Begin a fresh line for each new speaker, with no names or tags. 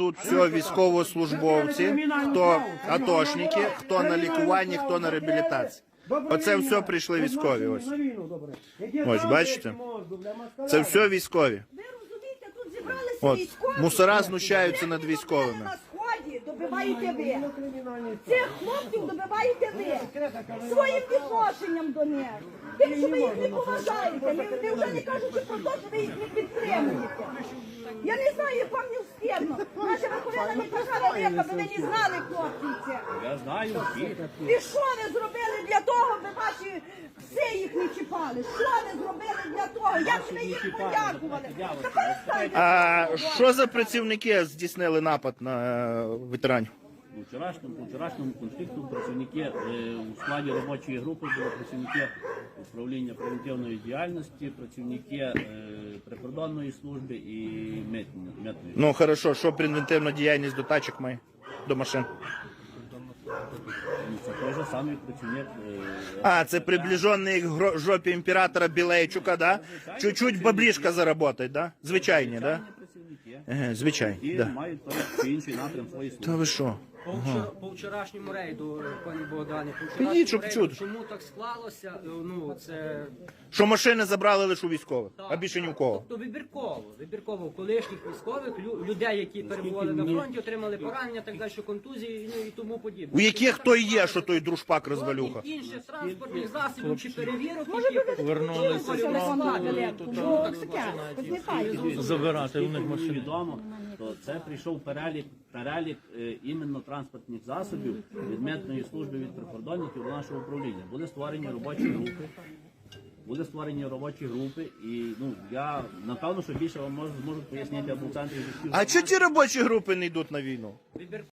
тут все військовослужбовці, хто атошники, хто на лікуванні, хто на реабілітації. Оце все прийшли військові. Ось Ось, бачите? це все військові. От мусора знущаються над військовими.
добиваєте ви. Цих хлопців добиваєте ви. Своїм відношенням до них. Тим, що ви їх не поважаєте. Ви вже не кажучи про те, що ви їх не підтримуєте. Я не знаю, як вам не Наша Верховина не ви не знали хлопців це.
Я знаю.
І що ви зробили для того, ви ваші пси їх не чіпали? Що ви зробили для того? Як ви їх подякували? Та перестаньте.
А що за працівники здійснили напад на ветеранів?
У вчорашньому, у вчорашньому конфлікту працівники е, у складі робочої групи були працівники управління превентивної діяльності, працівники е, прикордонної служби і митної.
Ну хорошо, що превентивна діяльність до тачок має? До машин.
Ну, Це той же самий працівник. е,
А, це приближений к жопі імператора Білейчука, да? Чуть-чуть баблішка заработать, да? Звичайні, да? звичайні, да.
мають той чи інший напрям своєї
Та ви що?
По, вчора- по вчорашньому рейду, пані Богдані, по вчорашньому
щоб
рейду,
чути.
чому так склалося? е, Ну, це
Що машини забрали лише у військових, а більше ні у кого.
Тобто вибірково, вибірково у колишніх військових, лю- людей, які перебували на фронті, отримали поранення, так далі, контузії ну, і тому подібне.
У яких то і є, що той дружпак розвалюха.
Інших транспортних засобів чи перевірок, які
Повернулися з фронту, так починають
забирати у них машини.
відомо, то це прийшов перелік, перелік е, іменно транспортних засобів від митної служби від прикордонників до нашого управління. Були створені робочі групи. Були створені робочі групи, і ну я напевно, що більше вам можу, зможу пояснити або в центрі.
А чого ті робочі групи не йдуть на війну?